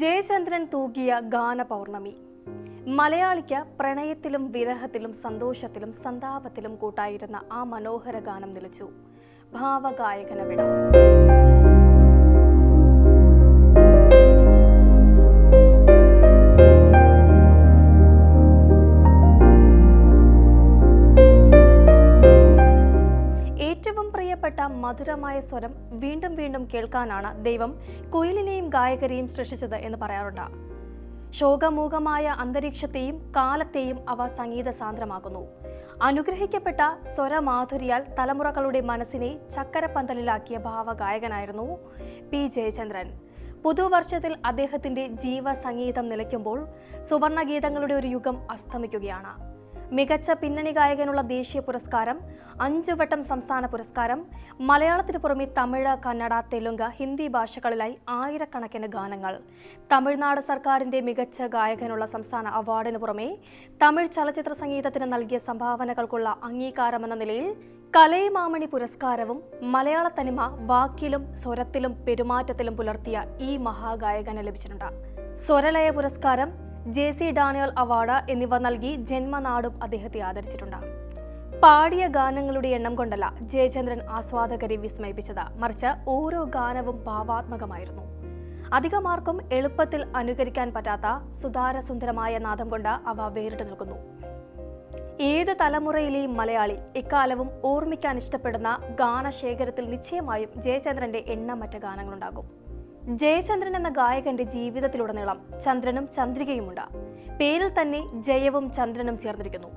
ജയചന്ദ്രൻ തൂകിയ ഗാന പൗർണമി മലയാളിക്ക് പ്രണയത്തിലും വിരഹത്തിലും സന്തോഷത്തിലും സന്താപത്തിലും കൂട്ടായിരുന്ന ആ മനോഹര ഗാനം നിലച്ചു. ഭാവഗായകന വിട പ്രിയപ്പെട്ട മധുരമായ സ്വരം വീണ്ടും വീണ്ടും കേൾക്കാനാണ് ദൈവം കുയിലിനെയും ഗായകരെയും സൃഷ്ടിച്ചത് എന്ന് പറയാറുണ്ട്. ശോകമൂകമായ അന്തരീക്ഷത്തെയും കാലത്തെയും അവ സംഗീത സാന്ദ്രമാക്കുന്നു. അനുഗ്രഹിക്കപ്പെട്ട സ്വരമാധുരിയാൽ തലമുറകളുടെ മനസ്സിനെ ചക്കരപ്പന്തലിലാക്കിയ ഭാവഗായകനായിരുന്നു പി. ജയചന്ദ്രൻ. പുതുവർഷത്തിൽ അദ്ദേഹത്തിന്റെ ജീവസംഗീതം നിലയ്ക്കുമ്പോൾ സുവർണഗീതങ്ങളുടെ ഒരു യുഗം അസ്തമിക്കുകയാണ്. മികച്ച പിന്നണി ഗായകനുള്ള ദേശീയ പുരസ്കാരം അഞ്ചു വട്ടം സംസ്ഥാന പുരസ്കാരം മലയാളത്തിന് പുറമെ തമിഴ് കന്നഡ തെലുങ്ക് ഹിന്ദി ഭാഷകളിലായി ആയിരക്കണക്കിന് ഗാനങ്ങൾ. തമിഴ്നാട് സർക്കാരിന്റെ മികച്ച ഗായകനുള്ള സംസ്ഥാന അവാർഡിന് പുറമെ തമിഴ് ചലച്ചിത്ര സംഗീതത്തിന് നൽകിയ സംഭാവനകൾക്കുള്ള അംഗീകാരമെന്ന നിലയിൽ കലൈമാമണി പുരസ്കാരവും മലയാള തനിമ വാക്കിലും സ്വരത്തിലും പെരുമാറ്റത്തിലും പുലർത്തിയ ഈ മഹാഗായകന് ലഭിച്ചിട്ടുണ്ട്. സ്വരലയ പുരസ്കാരം ജെ സി ഡാനിയൽ അവാർഡ് എന്നിവ നൽകി ജന്മനാടും അദ്ദേഹത്തെ ആദരിച്ചിട്ടുണ്ട്. പാടിയ ഗാനങ്ങളുടെ എണ്ണം കൊണ്ടല്ല ജയചന്ദ്രൻ ആസ്വാദകരെ വിസ്മയിപ്പിച്ചത്. മറിച്ച് ഓരോ ഗാനവും ഭാവാത്മകമായിരുന്നു. അധികമാർക്കും എളുപ്പത്തിൽ അനുകരിക്കാൻ പറ്റാത്ത സുതാരസുന്ദരമായ നാദം കൊണ്ട് അവ വേറിട്ട് നിൽക്കുന്നു. ഏത് തലമുറയിലെയും മലയാളി എക്കാലവും ഓർമ്മിക്കാൻ ഇഷ്ടപ്പെടുന്ന ഗാനശേഖരത്തിൽ നിശ്ചയമായും ജയചന്ദ്രന്റെ എണ്ണമറ്റ ഗാനങ്ങളുണ്ടാകും. ജയചന്ദ്രൻ എന്ന ഗായകന്റെ ജീവിതത്തിലുടനീളം ചന്ദ്രനും ചന്ദ്രികയുമുണ്ട്. പേരിൽ തന്നെ ജയവും ചന്ദ്രനും ചേർന്നിരിക്കുന്നു.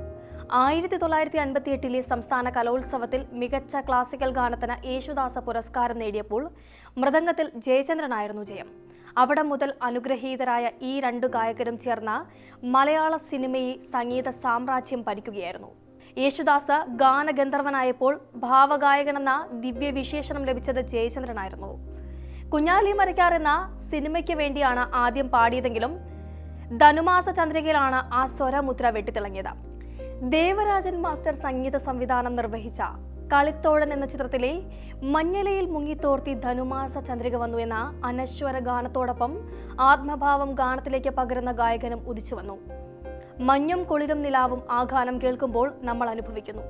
ആയിരത്തി തൊള്ളായിരത്തി അൻപത്തി എട്ടിലെ സംസ്ഥാന കലോത്സവത്തിൽ മികച്ച ക്ലാസിക്കൽ ഗാനത്തിന് യേശുദാസ പുരസ്കാരം നേടിയപ്പോൾ മൃദംഗത്തിൽ ജയചന്ദ്രനായിരുന്നു ജയം. അവിടെ മുതൽ അനുഗ്രഹീതരായ ഈ രണ്ടു ഗായകരും ചേർന്ന മലയാള സിനിമയെ സംഗീത സാമ്രാജ്യം പഠിക്കുകയായിരുന്നു യേശുദാസ് ഗാനഗന്ധർവനായപ്പോൾ ഭാവഗായകനെന്ന ദിവ്യവിശേഷണം ലഭിച്ചത് ജയചന്ദ്രനായിരുന്നു. കുഞ്ഞാലി മരക്കാർ എന്ന സിനിമയ്ക്ക് വേണ്ടിയാണ് ആദ്യം പാടിയതെങ്കിലും ധനുമാസ ചന്ദ്രികയിലാണ് ആ സ്വരമുദ്ര വെട്ടിത്തിളങ്ങിയത്. ദേവരാജൻ മാസ്റ്റർ സംഗീത സംവിധാനം നിർവഹിച്ച കളിത്തോഴൻ എന്ന ചിത്രത്തിലെ മഞ്ഞലയിൽ മുങ്ങിത്തോർത്തി ധനുമാസ ചന്ദ്രിക വന്നു എന്ന അനശ്വര ഗാനത്തോടൊപ്പം ആത്മഭാവം ഗാനത്തിലേക്ക് പകരുന്ന ഗായകനും ഉദിച്ചു വന്നു മഞ്ഞും കുളിരും നിലാവും ആ ഗാനം കേൾക്കുമ്പോൾ നമ്മൾ അനുഭവിക്കുന്നു.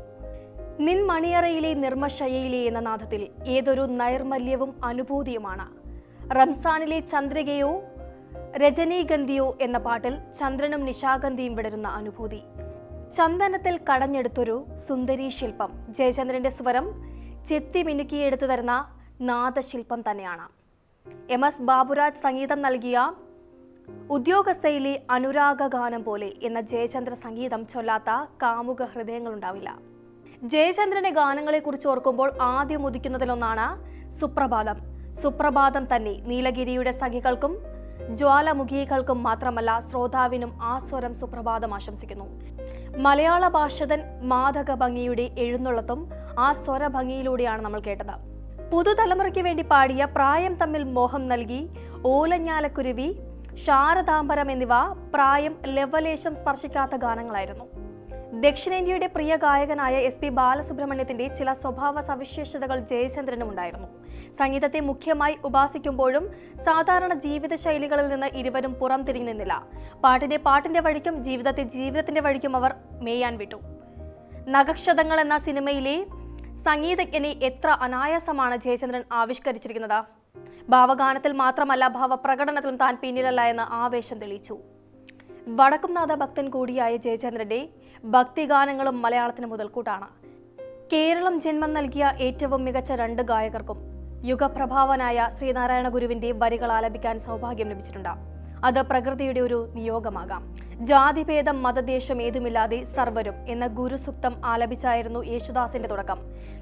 നിൻ മണിയറയിലെ നിർമ്മശയയിലെ എന്ന നാഥത്തിൽ ഏതൊരു നൈർമല്യവും അനുഭൂതിയുമാണ്. റംസാനിലെ ചന്ദ്രികയോ രജനീഗന്ധിയോ എന്ന പാട്ടിൽ ചന്ദ്രനും നിശാഗന്ധിയും വിടരുന്ന അനുഭൂതി. ചന്ദനത്തിൽ കടഞ്ഞെടുത്തൊരു സുന്ദരി ശില്പം ജയചന്ദ്രന്റെ സ്വരം ചെത്തി മിനുക്കിയെടുത്തു തരുന്ന നാദശില്പം തന്നെയാണ്. എം എസ് ബാബുരാജ് സംഗീതം നൽകിയ ഉദ്യോഗസ്ഥയിലെ അനുരാഗ ഗാനം പോലെ എന്ന ജയചന്ദ്ര സംഗീതം ചൊല്ലാത്ത കാമുക ഹൃദയങ്ങളുണ്ടാവില്ല. ജയചന്ദ്രന്റെ ഗാനങ്ങളെക്കുറിച്ച് ഓർക്കുമ്പോൾ ആദ്യം ഉദിക്കുന്നതിലൊന്നാണ് സുപ്രഭാതം. സുപ്രഭാതം തന്നെ നീലഗിരിയുടെ സഖികൾക്കും ജ്വാലമുഖികൾക്കും മാത്രമല്ല ശ്രോതാവിനും ആ സ്വരം സുപ്രഭാതം ആശംസിക്കുന്നു. മലയാള ഭാഷതൻ മാധക ഭംഗിയുടെ എഴുന്നള്ളത്തും ആ സ്വര ഭംഗിയിലൂടെയാണ് നമ്മൾ കേട്ടത്. പുതുതലമുറയ്ക്ക് വേണ്ടി പാടിയ പ്രായം തമ്മിൽ മോഹം നൽകി ഓലഞ്ഞാലക്കുരുവി ശാരദാംബരം എന്നിവ പ്രായം ലവലേശം സ്പർശിക്കാത്ത ഗാനങ്ങളായിരുന്നു. ദക്ഷിണേന്ത്യയുടെ പ്രിയ ഗായകനായ എസ് പി ബാലസുബ്രഹ്മണ്യത്തിന്റെ ചില സ്വഭാവ സവിശേഷതകൾ ജയചന്ദ്രനും ഉണ്ടായിരുന്നു. സംഗീതത്തെ മുഖ്യമായി ഉപാസിക്കുമ്പോഴും സാധാരണ ജീവിത ശൈലികളിൽ നിന്ന് ഇരുവരും പുറം തിരിഞ്ഞു നിന്നില്ല. പാട്ടിനെ പാട്ടിന്റെ വഴിക്കും ജീവിതത്തെ ജീവിതത്തിന്റെ വഴിക്കും അവർ മേയാൻ വിട്ടു. നഖക്ഷതങ്ങൾ എന്ന സിനിമയിലെ സംഗീതജ്ഞനെ എത്ര അനായാസമാണ് ജയചന്ദ്രൻ ആവിഷ്കരിച്ചിരിക്കുന്നത്? ഭാവഗാനത്തിൽ മാത്രമല്ല ഭാവപ്രകടനത്തിലും താൻ പിന്നിലല്ല എന്ന് ആവേശം തെളിയിച്ചു. വടക്കുംനാഥ ഭക്തൻ കൂടിയായ ജയചന്ദ്രന്റെ ഭക്തിഗാനങ്ങളും മലയാളത്തിന് മുതൽക്കൂട്ടാണ്. കേരളം ജന്മം നൽകിയ ഏറ്റവും മികച്ച രണ്ട് ഗായകർക്കും യുഗപ്രഭാവനായ ശ്രീനാരായണ ഗുരുവിന്റെ വരികൾ ആലപിക്കാൻ സൗഭാഗ്യം ലഭിച്ചിട്ടുണ്ട്. അത് പ്രകൃതിയുടെ ഒരു നിയോഗമാകാം. ജാതിഭേദം മതദേശം ഏതുമില്ലാതെ സർവരും എന്ന ഗുരുസുക്തം ആലപിച്ചായിരുന്നു യേശുദാസിന്റെ തുടക്കം.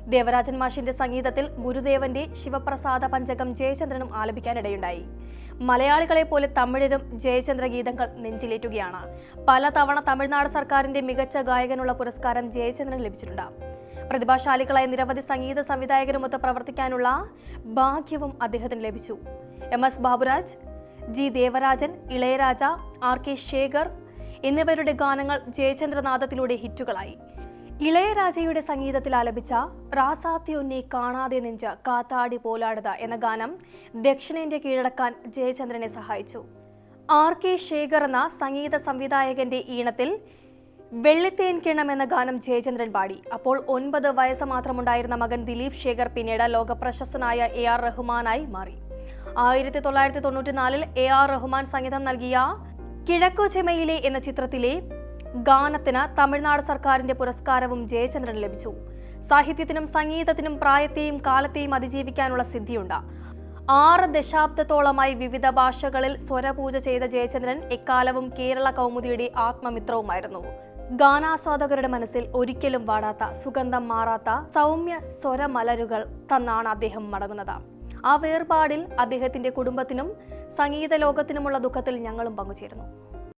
ദേവരാജൻ മാഷിന്റെ സംഗീതത്തിൽ ഗുരുദേവന്റെ ശിവപ്രസാദ പഞ്ചകം ജയചന്ദ്രനും ആലപിക്കാനിടയുണ്ടായി. മലയാളികളെ പോലെ തമിഴരും ജയചന്ദ്ര ഗീതങ്ങൾ നെഞ്ചിലേറ്റുകയാണ്. പലതവണ തമിഴ്നാട് സർക്കാരിന്റെ മികച്ച ഗായകനുള്ള പുരസ്കാരം ജയചന്ദ്രന് ലഭിച്ചിട്ടുണ്ട്. പ്രതിഭാശാലികളായ നിരവധി സംഗീത സംവിധായകരുമൊത്ത് പ്രവർത്തിക്കാനുള്ള ഭാഗ്യവും അദ്ദേഹത്തിന് ലഭിച്ചു. M S Baburaj G Devarajan Ilaiyaraaja R K Sekhar എന്നിവരുടെ ഗാനങ്ങൾ ജയചന്ദ്രനാഥത്തിലൂടെ ഹിറ്റുകളായി. ഇളയരാജയുടെ സംഗീതത്തിൽ ആലപിച്ച റാസാത്തിയൊന്നി കാണാതെ നെഞ്ച കാത്താടി പോലാടുക എന്ന ഗാനം ദക്ഷിണേന്ത്യ കീഴടക്കാൻ ജയചന്ദ്രനെ സഹായിച്ചു. ആർ കെ ശേഖർ എന്ന സംഗീത സംവിധായകന്റെ ഈണത്തിൽ വെള്ളിത്തേൻ കിണം എന്ന ഗാനം ജയചന്ദ്രൻ പാടി. അപ്പോൾ ഒൻപത് വയസ്സ് മാത്രമുണ്ടായിരുന്ന മകൻ ദിലീപ് ശേഖർ പിന്നീട് ലോകപ്രശസ്തനായ എ ആർ റഹ്മാനായി മാറി. ആയിരത്തി തൊള്ളായിരത്തി തൊണ്ണൂറ്റിനാലിൽ എ ആർ റഹ്മാൻ സംഗീതം നൽകിയ കിഴക്കു ചെമയിലെ എന്ന ചിത്രത്തിലെ ഗാനത്തിന് തമിഴ്നാട് സർക്കാരിന്റെ പുരസ്കാരവും ജയചന്ദ്രൻ ലഭിച്ചു. സാഹിത്യത്തിനും സംഗീതത്തിനും പ്രായത്തെയും കാലത്തെയും അതിജീവിക്കാനുള്ള സിദ്ധിയുണ്ട്. ആറ് ദശാബ്ദത്തോളമായി വിവിധ ഭാഷകളിൽ സ്വരപൂജ ചെയ്ത ജയചന്ദ്രൻ എക്കാലവും കേരള കൗമുദിയുടെ ആത്മമിത്രവുമായിരുന്നു. ഗാനാസ്വാദകരുടെ മനസ്സിൽ ഒരിക്കലും വാടാത്ത സുഗന്ധം മാറാത്ത സൗമ്യ സ്വരമലരുകൾ തന്നാണ് അദ്ദേഹം മടങ്ങുന്നത്. ആ വേർപാടിൽ അദ്ദേഹത്തിന്റെ കുടുംബത്തിനും സംഗീത ലോകത്തിനുമുള്ള ദുഃഖത്തിൽ ഞങ്ങളും പങ്കുചേരുന്നു